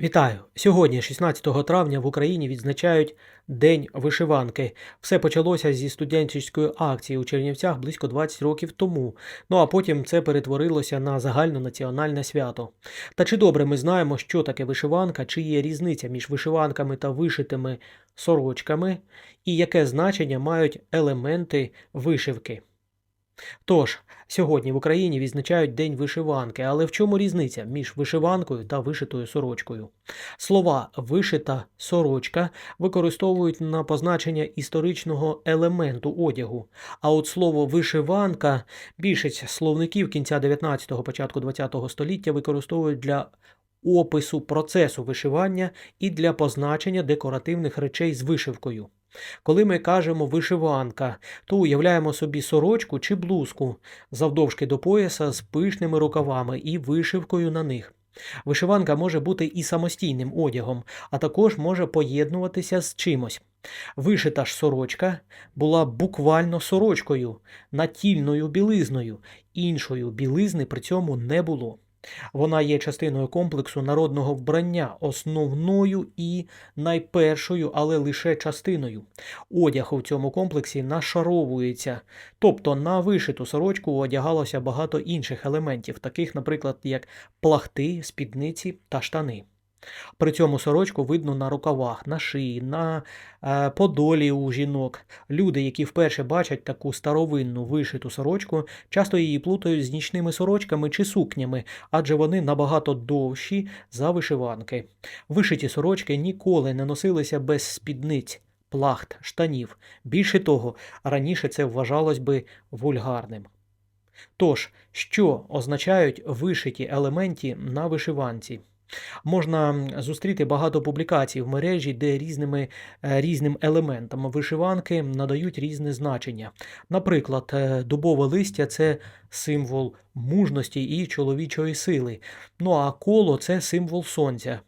Вітаю! Сьогодні, 16 травня, в Україні відзначають День вишиванки. Все почалося зі студентської акції у Чернівцях близько 20 років тому. Ну а потім це перетворилося на загальнонаціональне свято. Та чи добре ми знаємо, що таке вишиванка, чи є різниця між вишиванками та вишитими сорочками, і яке значення мають елементи вишивки? Тож, сьогодні в Україні відзначають День вишиванки, але в чому різниця між вишиванкою та вишитою сорочкою? Слова вишита сорочка використовують на позначення історичного елементу одягу, а от слово вишиванка більшість словників кінця 19-го, початку 20-го століття використовують для опису процесу вишивання і для позначення декоративних речей з вишивкою. Коли ми кажемо вишиванка, то уявляємо собі сорочку чи блузку завдовжки до пояса з пишними рукавами і вишивкою на них. Вишиванка може бути і самостійним одягом, а також може поєднуватися з чимось. Вишита ж сорочка була буквально сорочкою, натільною білизною, іншої білизни при цьому не було. Вона є частиною комплексу народного вбрання, основною і найпершою, але лише частиною. Одяг у цьому комплексі нашаровується, тобто на вишиту сорочку одягалося багато інших елементів, таких, наприклад, як плахти, спідниці та штани. При цьому сорочку видно на рукавах, на шиї, на е, подолі у жінок. Люди, які вперше бачать таку старовинну вишиту сорочку, часто її плутають з нічними сорочками чи сукнями, адже вони набагато довші за вишиванки. Вишиті сорочки ніколи не носилися без спідниць. Плахт, штанів. Більше того, раніше це вважалось би вульгарним. Тож, що означають вишиті елементи на вишиванці? Можна зустріти багато публікацій в мережі, де різними, е, різним елементам вишиванки надають різне значення. Наприклад, е, дубове листя це символ мужності і чоловічої сили. Ну а коло це символ сонця.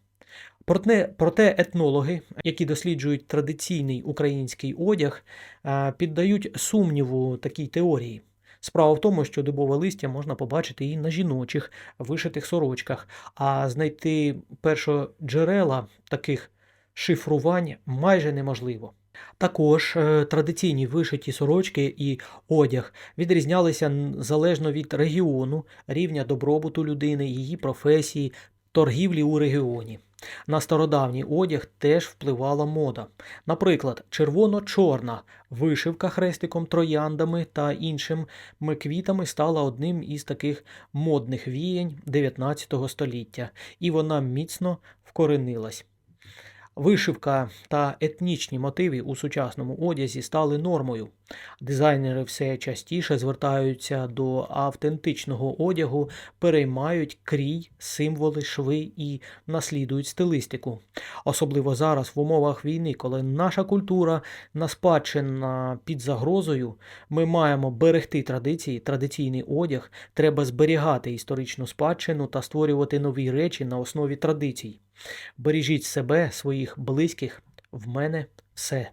Проте, етнологи, які досліджують традиційний український одяг, е, піддають сумніву такій теорії. Справа в тому, що дубове листя можна побачити і на жіночих вишитих сорочках, а знайти першоджерела таких шифрувань майже неможливо. Також е, традиційні вишиті сорочки і одяг відрізнялися залежно від регіону, рівня добробуту людини, її професії, торгівлі у регіоні. На стародавній одяг теж впливала мода. Наприклад, червоно-чорна вишивка хрестиком, трояндами та іншими квітами стала одним із таких модних віянь 19 століття, і вона міцно вкоренилась. Вишивка та етнічні мотиви у сучасному одязі стали нормою. Дизайнери все частіше звертаються до автентичного одягу, переймають крій, символи, шви і наслідують стилістику. Особливо зараз в умовах війни, коли наша культура на спадщина під загрозою, ми маємо берегти традиції, традиційний одяг, треба зберігати історичну спадщину та створювати нові речі на основі традицій. Бережіть себе, своїх близьких, в мене все.